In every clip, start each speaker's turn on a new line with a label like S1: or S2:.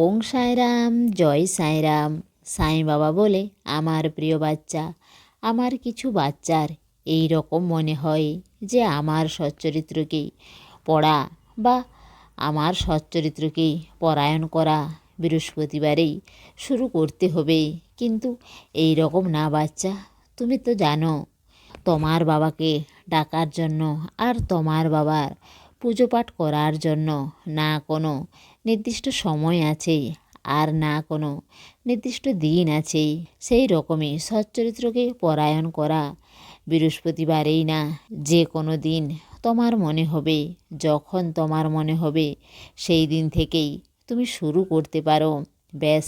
S1: ওং সাঁইরাম জয় সাঁইরাম সাঁই বাবা বলে আমার প্রিয় বাচ্চা, আমার কিছু বাচ্চার এই রকম মনে হয় যে আমার সচ্চরিত্রকে পড়া বা আমার সচ্চরিত্রকে পরায়ণ করা বৃহস্পতিবারেই শুরু করতে হবে। কিন্তু এই রকম না বাচ্চা, তুমি তো জানো, তোমার বাবাকে ডাকার জন্য আর তোমার বাবার পুজো পাঠ করার জন্য না কোনো নির্দিষ্ট সময় আছে আর না কোনো নির্দিষ্ট দিন আছে। সেই রকমই সচ্চরিত্রকে পরায়ণ করা বৃহস্পতিবারেই না যে কোনো দিন তোমার মনে হবে, যখন তোমার মনে হবে সেই দিন থেকেই তুমি শুরু করতে পারো। ব্যাস,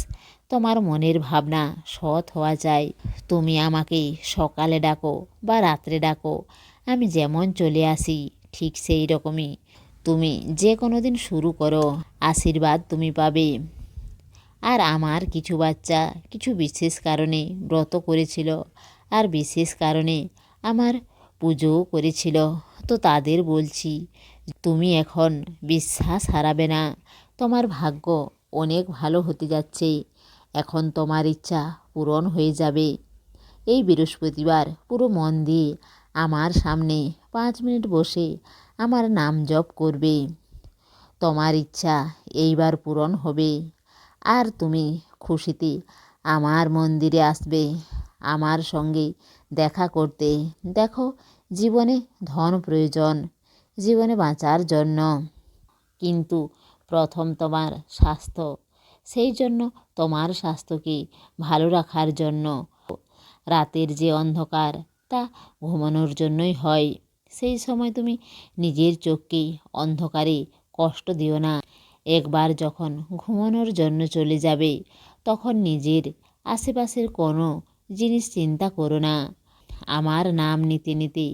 S1: তোমার মনের ভাবনা সৎ হওয়া চাই তুমি আমাকে সকালে ডাকো বা রাত্রে ডাকো, আমি যেমন চলে আসি, ঠিক সেই রকমই। তুমি যে কোনো দিন শুরু করো, আশীর্বাদ তুমি পাবে। আর আমার কিছু বাচ্চা কিছু বিশেষ কারণে ব্রত করেছিল, আর বিশেষ কারণে আমার পুজোও করেছিল। তো তাদের বলছি, তুমি এখন বিশ্বাস হারাবে না। তোমার ভাগ্য অনেক ভালো হতে যাচ্ছে। এখন তোমার ইচ্ছা পূরণ হয়ে যাবে। এই বৃহস্পতিবার পুরো মন দিয়ে আমার সামনে পাঁচ মিনিট বসে আমার নাম জপ করবে। তোমার ইচ্ছা এইবার পূরণ হবে। আর তুমি খুশিতে আমার মন্দিরে আসবে, আমার সঙ্গে দেখা করতে। দেখো, জীবনে ধন প্রয়োজন, জীবনে বাঁচার জন্য। কিন্তু প্রথম তোমার স্বাস্থ্য, সেই জন্য তোমার স্বাস্থ্যকে ভালো রাখার জন্য। রাতের যে অন্ধকার, তা ঘুমানোর জন্যই হয়। সেই সময় তুমি নিজের চোখকে অন্ধকারে কষ্ট দিও না। একবার যখন ঘুমানোর জন্য চলে যাবে, তখন নিজের আশেপাশের কোনো জিনিস চিন্তা করো না। আমার নাম নিতে নিতে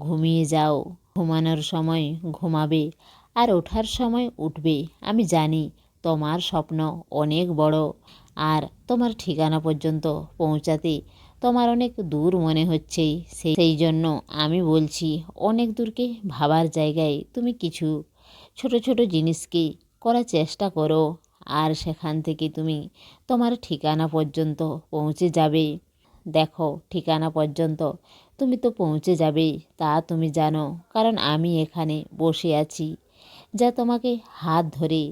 S1: ঘুমিয়ে যাও। ঘুমানোর সময় ঘুমাবে আর ওঠার সময় উঠবে। আমি জানি তোমার স্বপ্ন অনেক বড় আর তোমার ঠিকানা পর্যন্ত পৌঁছাতে তোমার অনেক দূর মনে হচ্ছে, সেই জন্য আমি বলছি, অনেক দূরকে ভাবার জায়গায় তুমি কিছু ছোট ছোট জিনিসকে করার চেষ্টা করো, আর সেখান থেকে তুমি তোমার ঠিকানা পর্যন্ত পৌঁছে যাবে। দেখো, ঠিকানা পর্যন্ত তুমি তো পৌঁছে যাবে, তা তুমি জানো, কারণ আমি এখানে বসে আছি, যা তোমাকে হাত ধরে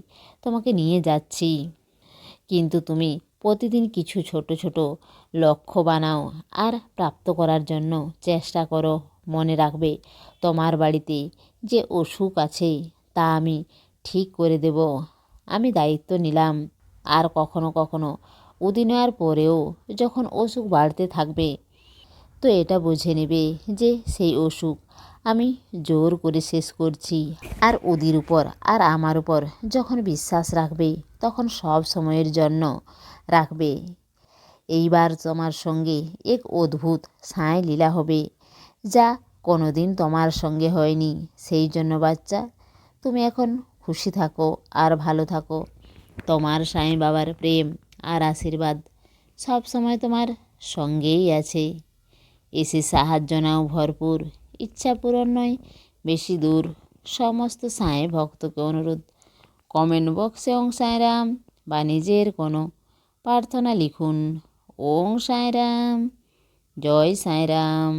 S1: তোমাকে নিয়ে যাচ্ছি। কিন্তু তুমি প্রতিদিন কিছু ছোট ছোট লক্ষ্য বানাও আর প্রাপ্ত করার জন্য চেষ্টা করো। মনে রাখবে, তোমার বাড়িতে যে অসুখ আছে তা আমি ঠিক করে দেব। আমি দায়িত্ব নিলাম। আর কখনো কখনো উদি নেওয়ার পরেও যখন অসুখ বাড়তে থাকবে, তো এটা বুঝে নেবে যে সেই অসুখ আমি জোর করে শেষ করছি। আর ওদের উপর আর আমার উপর যখন বিশ্বাস রাখবে তখন সব সময়ের জন্য রাখবে। এইবার তোমার সঙ্গে এক অদ্ভুত সাঁয় লীলা হবে, যা কোনো দিন তোমার সঙ্গে হয়নি। সেই জন্য বাচ্চা, তুমি এখন খুশি থাকো আর ভালো থাকো। তোমার সাঁই বাবার প্রেম আর আশীর্বাদ সব সময় তোমার সঙ্গেই আছে। এসে সাহায্য নাও ভরপুর। ইচ্ছা পূরণ নয়, বেশি দূর। সমস্ত সাঁয়ে ভক্তকে অনুরোধ কমেন্ট বক্সে ওং সাঁয়রাম বা নিজের কোনো প্রার্থনা লিখুন। ওং সাঁয়রাম জয় সাঁয়রাম